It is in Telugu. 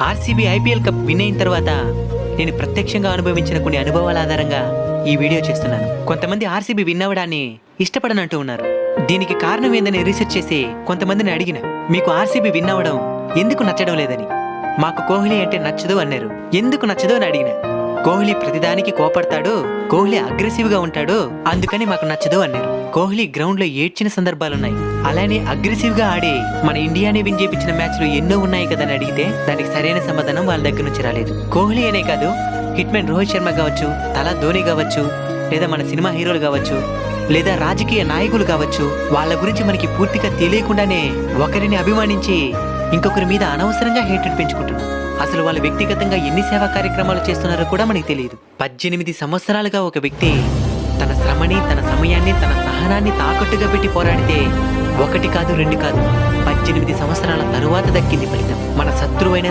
ఆర్సీబీ ఐపీఎల్ కప్ విన్ అయిన తర్వాత నేను ప్రత్యక్షంగా అనుభవించిన కొన్ని అనుభవాల ఆధారంగా ఈ వీడియో చేస్తున్నాను. కొంతమంది ఆర్సీబీ విన్ అవ్వడాన్ని ఇష్టపడనంటూ ఉన్నారు. దీనికి కారణం ఏందని రీసెర్చ్ చేసి కొంతమందిని అడిగిన మీకు ఆర్సీబీ విన్ అవ్వడం ఎందుకు నచ్చడం లేదని? మాకు కోహ్లీ అంటే నచ్చదు అన్నారు. ఎందుకు నచ్చదు అని అడిగిన కోహ్లీ ప్రతిదానికి కోపడతాడు కోహ్లీ అగ్రెసివ్గా ఉంటాడు అందుకని మాకు నచ్చదు అన్నారు. కోహ్లీ గ్రౌండ్లో ఏడ్చిన సందర్భాలున్నాయి. అలానే అగ్రెసివ్గా ఆడి మన ఇండియాని విన్ చేపించిన మ్యాచ్లు ఎన్నో ఉన్నాయి కదా అని అడిగితే దానికి సరైన సమాధానం వాళ్ళ దగ్గర నుంచి రాలేదు. కోహ్లీ అనే కాదు హిట్ మ్యాన్ రోహిత్ శర్మ కావచ్చు తలా ధోని కావచ్చు లేదా మన సినిమా హీరోలు కావచ్చు లేదా రాజకీయ నాయకులు కావచ్చు వాళ్ళ గురించి మనకి పూర్తిగా తెలియకుండానే ఒకరిని అభిమానించి ఇంకొకరి మీద అనవసరంగా హేటెడ్ పెంచుకుంటున్నాం. అసలు వాళ్ళు వ్యక్తిగతంగా ఎన్ని సేవా కార్యక్రమాలు చేస్తున్నారో కూడా మనకి తెలియదు. పద్దెనిమిది సంవత్సరాలుగా ఒక వ్యక్తి తన శ్రమని తన సమయాన్ని తన సహనాన్ని తాకట్టుగా పెట్టి పోరాడితే ఒకటి కాదు రెండు కాదు. పద్దెనిమిది సంవత్సరాల తరువాత దక్కింది ఫలితం. మన శత్రువైన